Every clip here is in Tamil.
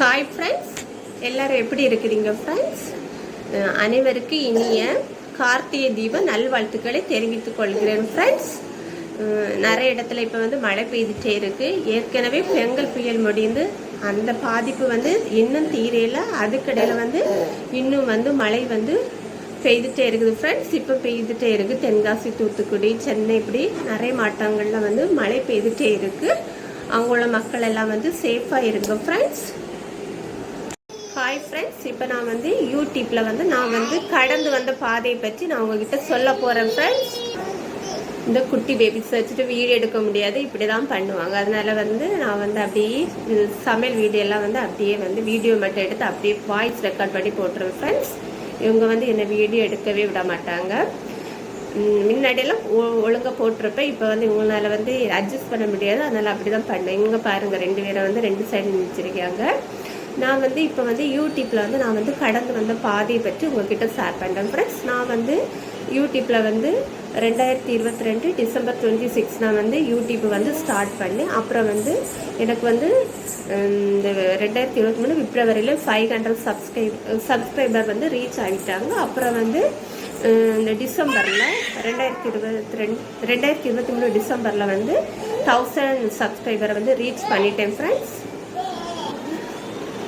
ஹாய் ஃப்ரெண்ட்ஸ் எல்லாரும் எப்படி இருக்கிறீங்க ஃப்ரெண்ட்ஸ் அனைவருக்கும் அனைவருக்கு இனிய கார்த்திகை தீப நல்வாழ்த்துக்களை தெரிவித்துக் கொள்கிறேன் ஃப்ரெண்ட்ஸ் நிறைய இடத்துல இப்போ வந்து மழை பெய்துட்டே இருக்கு. ஏற்கனவே பெங்கல் புயல் முடிந்து அந்த பாதிப்பு வந்து இன்னும் தீரையில் அதுக்கடையில் வந்து இன்னும் வந்து மழை வந்து பெய்துட்டே இருக்குது ஃப்ரெண்ட்ஸ் இப்போ பெய்துட்டே இருக்குது தென்காசி தூத்துக்குடி சென்னை இப்படி நிறைய மாவட்டங்கள்ல வந்து மழை பெய்துட்டே இருக்குது அவங்களோட மக்கள் எல்லாம் வந்து சேஃபாக இருங்க ஃப்ரெண்ட்ஸ் ஹாய் ஃப்ரெண்ட்ஸ் இப்போ நான் வந்து யூடியூப்பில் வந்து நான் வந்து கடந்து வந்த பாதையை பற்றி நான் உங்ககிட்ட சொல்ல போகிறேன் ஃப்ரெண்ட்ஸ் இந்த குட்டி பேபிஸ் வச்சுட்டு வீடியோ எடுக்க முடியாது இப்படி தான் பண்ணுவாங்க. அதனால் வந்து நான் வந்து அப்படியே சமையல் வீடியோ எல்லாம் வந்து அப்படியே வந்து வீடியோ மட்டும் எடுத்து அப்படியே வாய்ஸ் ரெக்கார்ட் பண்ணி போட்டுருவேன் ஃப்ரெண்ட்ஸ் இவங்க வந்து என்னை வீடியோ எடுக்கவே விட மாட்டாங்க. முன்னாடியெல்லாம் ஒ- ஒழுங்கா போட்டிருப்பேன். இப்போ வந்து இவங்களால வந்து அட்ஜஸ்ட் பண்ண முடியாது. அதனால் அப்படி தான் பண்ணேன். இங்கே பாருங்கள் ரெண்டு பேரை வந்து ரெண்டு சைடு நினச்சிருக்காங்க நான் வந்து இப்போ வந்து யூடியூப்பில் வந்து நான் வந்து கடந்து வந்த பாதையை பற்றி உங்ககிட்ட ஷேர் பண்ணுறேன் ஃப்ரெண்ட்ஸ் நான் வந்து யூடியூப்பில் வந்து ரெண்டாயிரத்தி இருபத்தி ரெண்டு டிசம்பர் டுவெண்ட்டி சிக்ஸ் நான் வந்து யூடியூப் வந்து ஸ்டார்ட் பண்ணேன். அப்புறம் வந்து எனக்கு வந்து இந்த ரெண்டாயிரத்தி இருபத்தி மூணு பிப்ரவரியில் ஃபைவ் ஹண்ட்ரட் சப்ஸ்கிரைப் சப்ஸ்கிரைபர் வந்து ரீச் ஆகிட்டாங்க அப்புறம் வந்து இந்த டிசம்பரில் ரெண்டாயிரத்தி இருபத்தி ரெண்டு ரெண்டாயிரத்தி இருபத்தி மூணு டிசம்பரில் வந்து தௌசண்ட் சப்ஸ்கிரைபரை வந்து ரீச் பண்ணிட்டேன். ஃப்ரெண்ட்ஸ்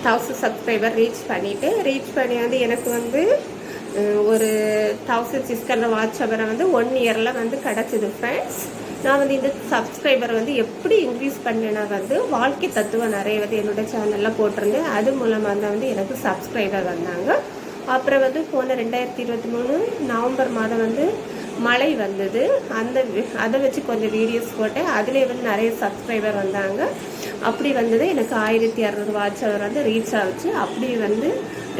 தௌசண்ட் சப்ஸ்கிரைபர் ரீச் பண்ணிவிட்டு ரீச் பண்ணி வந்து எனக்கு வந்து ஒரு தௌசண்ட் சிக்ஸ் ஹண்ட்ரட் வாட்ச் அவரை வந்து ஒன் இயரில் வந்து கிடச்சிது ஃப்ரெண்ட்ஸ் நான் வந்து இந்த சப்ஸ்கிரைபர் வந்து எப்படி இன்க்ரீஸ் பண்ணேன்னா வந்து வாழ்க்கை தத்துவம் நிறைய வந்து என்னோடய சேனலில் போட்டிருந்தேன். அது மூலமாக தான் வந்து எனக்கு சப்ஸ்கிரைபர் வந்தாங்க. அப்புறம் வந்து போன ரெண்டாயிரத்தி இருபத்தி மூணு நவம்பர் மாதம் வந்து மழை வந்தது. அந்த வி- அதை வச்சு கொஞ்சம் வீடியோஸ் போட்டேன். அதுலேயே வந்து நிறைய சப்ஸ்கிரைபர் வந்தாங்க. அப்படி வந்தது. எனக்கு ஆயிரத்தி இரநூறு வாட்ச் அவர் வந்து ரீச் ஆச்சு. அப்படி வந்து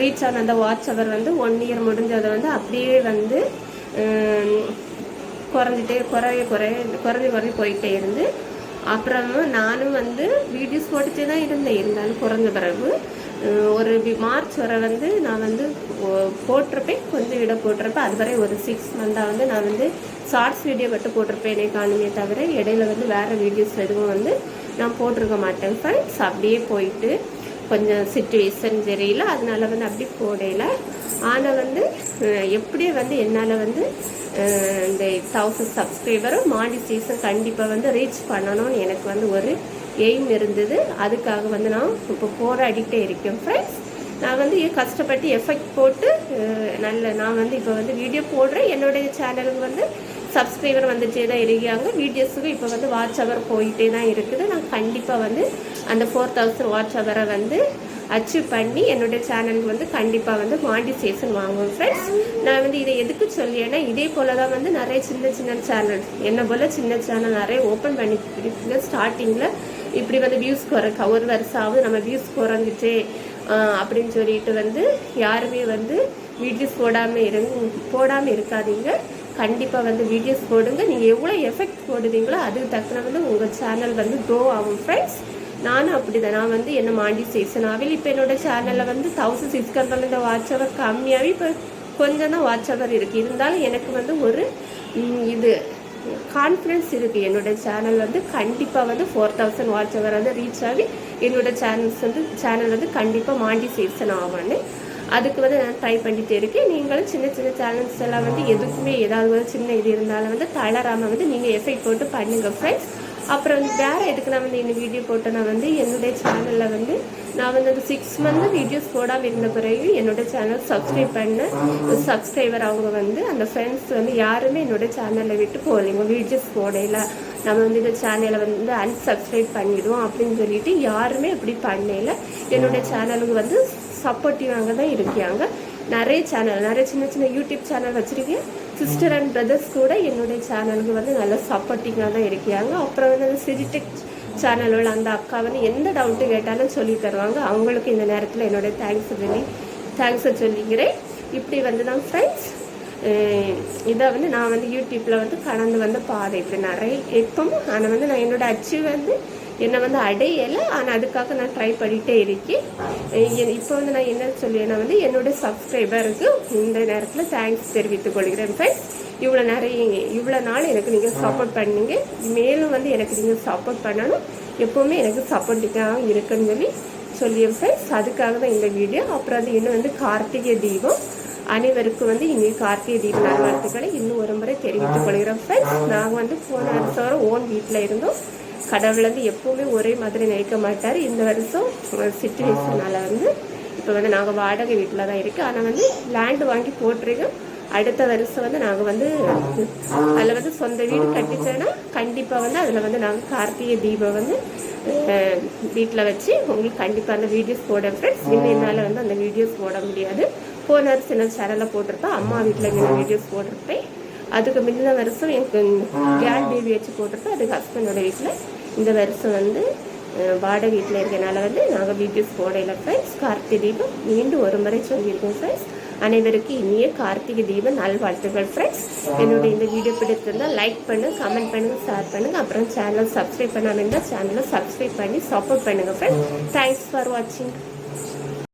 ரீச் ஆன அந்த வாட்ச் அவர் வந்து ஒன் இயர் முடிஞ்சதை வந்து அப்படியே வந்து குறைஞ்சிட்டே குறைய குறைய குறைஞ்சி குறைஞ்சி போயிட்டே இருந்து. அப்புறம் நானும் வந்து வீடியோஸ் போட்டுட்டு தான் இருந்தேன். இருந்தாலும் குறைஞ்ச பிறகு ஒரு மார்ச் வரை வந்து நான் வந்து போட்டிருப்பேன். கொஞ்சம் விட போட்டிருப்பேன். அது வரை ஒரு சிக்ஸ் மந்தாக வந்து நான் வந்து ஷார்ட்ஸ் வீடியோ மட்டும் என்னை காணுமே தவிர இடையில வந்து வேறு வீடியோஸ் எதுவும் வந்து நான் போட்டிருக்க மாட்டேன் ஃப்ரெண்ட்ஸ் அப்படியே போயிட்டு கொஞ்சம் சுச்சுவேஷன் தெரியல அதனால வந்து அப்படி போடையில ஆனால் வந்து அஹ், எப்படியும் வந்து என்னால் வந்து இந்த தௌசண்ட் சப்ஸ்கிரைபரும் மாடி சீசன் கண்டிப்பாக வந்து ரீச் பண்ணணும்னு எனக்கு வந்து ஒரு எய்ம் இருந்தது. அதுக்காக வந்து நான் இப்போ போராடிட்டே இருக்கேன் ஃப்ரெண்ட்ஸ் நான் வந்து கஷ்டப்பட்டு எஃபெக்ட் போட்டு நல்ல நான் வந்து இப்போ வந்து வீடியோ போடுறேன். என்னுடைய சேனலுக்கு வந்து சப்ஸ்கிரைபர் வந்துட்டே தான் இருக்காங்க. வீடியோஸுக்கு இப்போ வந்து வாட்ச் அவர் போயிட்டே தான் இருக்குது. நான் கண்டிப்பாக வந்து அந்த ஃபோர் தௌசண்ட் வாட்ச் அவரை வந்து அச்சீவ் பண்ணி என்னுடைய சேனலுக்கு வந்து கண்டிப்பாக வந்து மாண்டிசேஷன் வாங்குவேன் ஃப்ரெண்ட்ஸ் நான் வந்து இதை எதுக்கு சொல்லியேன்னா இதே போல தான் வந்து நிறைய சின்ன சின்ன சேனல் என்ன போல் சின்ன சேனல் நிறைய ஓப்பன் பண்ணி ஸ்டார்டிங்கில் இப்படி வந்து வியூஸ் குறை ஒரு வருஷம் ஆகுது நம்ம வியூஸ் குறைஞ்சிட்டே அப்படின்னு சொல்லிட்டு வந்து யாருமே வந்து வீடியோஸ் போடாமல் இருங்க போடாமல் இருக்காதீங்க. கண்டிப்பாக வந்து வீடியோஸ் போடுங்க. நீங்கள் எவ்வளோ எஃபெக்ட் போடுவீங்களோ அதுக்கு தக்கன வந்து உங்கள் சேனல் வந்து க்ரோ ஆகும் ஃப்ரெண்ட்ஸ் நானும் அப்படிதான். நான் வந்து என்ன மாண்டி சேஷனாவில் இப்போ என்னோட சேனலில் வந்து தௌசண்ட் சிக்ஸ் ஹண்ட்ரட் இந்த வாட்ச் அவர் கம்மியாகவே இப்போ கொஞ்சம் தான் வாட்ச் அவர் இருக்குது இருந்தாலும் எனக்கு வந்து ஒரு இது கான்ஃபிடன்ஸ் இருக்குது என்னோட சேனல் வந்து கண்டிப்பாக வந்து ஃபோர் தௌசண்ட் வாட்ச் அவர் வந்து ரீச் ஆகி என்னோட சேனல்ஸ் வந்து சேனல் வந்து கண்டிப்பாக மாண்டி சேசன் ஆவான்னு அதுக்கு வந்து நான் ட்ரை பண்ணிகிட்டே இருக்கேன். நீங்களும் சின்ன சின்ன சேனல்ஸ் எல்லாம் வந்து எதுக்குமே ஏதாவது ஒரு சின்ன இது இருந்தாலும் வந்து தளராமல் வந்து நீங்கள் எஃபெக்ட் போட்டு பண்ணுங்கள் ஃப்ரெண்ட்ஸ் அப்புறம் வந்து வேறு எதுக்கு நான் வந்து இந்த வீடியோ போட்டேன்னா வந்து என்னுடைய சேனலில் வந்து நான் வந்து அந்த சிக்ஸ் மந்த் வீடியோஸ் போடாமல் இருந்த பிறகு என்னோட சேனல் சப்ஸ்கிரைப் பண்ண சப்ஸ்கிரைபர் அவங்க வந்து அந்த ஃப்ரெண்ட்ஸ் வந்து யாருமே என்னோட சேனலை விட்டு போகலைங்க வீடியோஸ் போடையில் நம்ம வந்து இந்த சேனலை வந்து அன்சப்ஸ்கிரைப் பண்ணிவிடுவோம் அப்படின்னு சொல்லிட்டு யாருமே இப்படி பண்ணல. என்னோடய சேனலுக்கு வந்து சப்போர்ட்டிவாக தான் இருக்காங்க நிறைய சேனல் நிறைய சின்ன சின்ன யூடியூப் சேனல் வச்சுருக்கேன். சிஸ்டர் அண்ட் பிரதர்ஸ் கூட என்னுடைய சேனலுக்கு வந்து நல்ல சப்போர்ட்டிங்காக தான் இருக்காங்க அப்புறம் வந்து அந்த சிரிடெக் சேனலோட அந்த அக்கா வந்து எந்த டவுட்டு கேட்டாலும் சொல்லி தருவாங்க. அவங்களுக்கு இந்த நேரத்தில் என்னோட தேங்க்ஸ் சொல்லி தேங்க்ஸை சொல்லிக்கிறேன். இப்படி வந்து தான் ஃப்ரெண்ட்ஸ் இதை வந்து நான் வந்து யூடியூப்பில் வந்து கடந்து வந்த பாதை இப்படி நிறைய எப்பவும் ஆனால் வந்து நான் என்னோட அச்சீவ் வந்து என்னை வந்து அடையலை ஆனால் அதுக்காக நான் ட்ரை பண்ணிகிட்டே இருக்கேன். இப்போ வந்து நான் என்ன சொல்லுவேன்னா வந்து என்னோட சப்ஸ்கிரைபருக்கு இந்த நேரத்தில் தேங்க்ஸ் தெரிவித்துக் கொள்கிறேன் ஃப்ரெண்ட்ஸ் இவ்வளோ நிறைய இவ்வளோ நாள் எனக்கு நீங்கள் சப்போர்ட் பண்ணீங்க. மேலும் வந்து எனக்கு நீங்கள் சப்போர்ட் பண்ணணும். எப்போவுமே எனக்கு சப்போர்ட்டிங்காக இருக்குன்னு சொல்லி சொல்லியேன் ஃப்ரெண்ட்ஸ் அதுக்காக தான் இந்த வீடியோ அப்புறம் வந்து இன்னும் வந்து கார்த்திகை தீபம். அனைவருக்கும் வந்து இனி கார்த்திகை தீப நல்வாழ்த்துக்களை இன்னும் ஒரு முறை தெரிவித்துக் கொள்கிறோம் ஃப்ரெண்ட்ஸ் நாங்கள் வந்து போன வருஷம் ஓன் வீட்டில் இருந்தோம். கடவுள் வந்து எப்பவுமே ஒரே மாதிரி நினைக்க மாட்டார். இந்த வருஷம் சுச்சுவேஷனால வந்து இப்போ வந்து நாங்கள் வாடகை வீட்டில் தான் இருக்குது ஆனால் வந்து லேண்டு வாங்கி போட்டிருக்கோம். அடுத்த வருஷம் வந்து நாங்கள் வந்து அதில் வந்து சொந்த வீடு கட்டிச்சோன்னா கண்டிப்பாக வந்து அதில் வந்து நாங்கள் கார்த்திகை தீபம் வந்து வீட்டில் வச்சு உங்களுக்கு கண்டிப்பாக அந்த வீடியோஸ் போட ஃப்ரெண்ட்ஸ் இன்னும் என்னால் வந்து அந்த வீடியோஸ் போட முடியாது. போன வருஷம் என்ன சேனலில் போட்டிருப்பேன் அம்மா வீட்டில் இந்த வீடியோஸ் போட்டிருப்பேன். அதுக்கு முந்தின வருஷம் எனக்கு கேல் பேபி வச்சு போட்டிருப்பேன் அதுக்கு ஹஸ்பண்டோட வீட்டில். இந்த வருஷம் வந்து வாடகை வீட்டில் இருக்கனால வந்து நாங்கள் வீடியோஸ் போடையில் ஃப்ரெண்ட்ஸ் கார்த்திகை தீபம் மீண்டும் ஒரு முறை சொல்லியிருக்கோம் ஃப்ரெண்ட்ஸ் அனைவருக்கும் இனிய கார்த்திகை தீபம் நல்வாழ்த்துக்கள் ஃப்ரெண்ட்ஸ் என்னுடைய இந்த வீடியோ பிடிச்சிருந்தால் லைக் பண்ணு கமெண்ட் பண்ணுங்க ஷேர் பண்ணுங்க. அப்புறம் சேனல் சப்ஸ்கிரைப் பண்ணாமல் இருந்தால் சேனலை சப்ஸ்கிரைப் பண்ணி சப்போர்ட் பண்ணுங்க ஃப்ரெண்ட்ஸ் தேங்க்ஸ் ஃபார் வாட்சிங்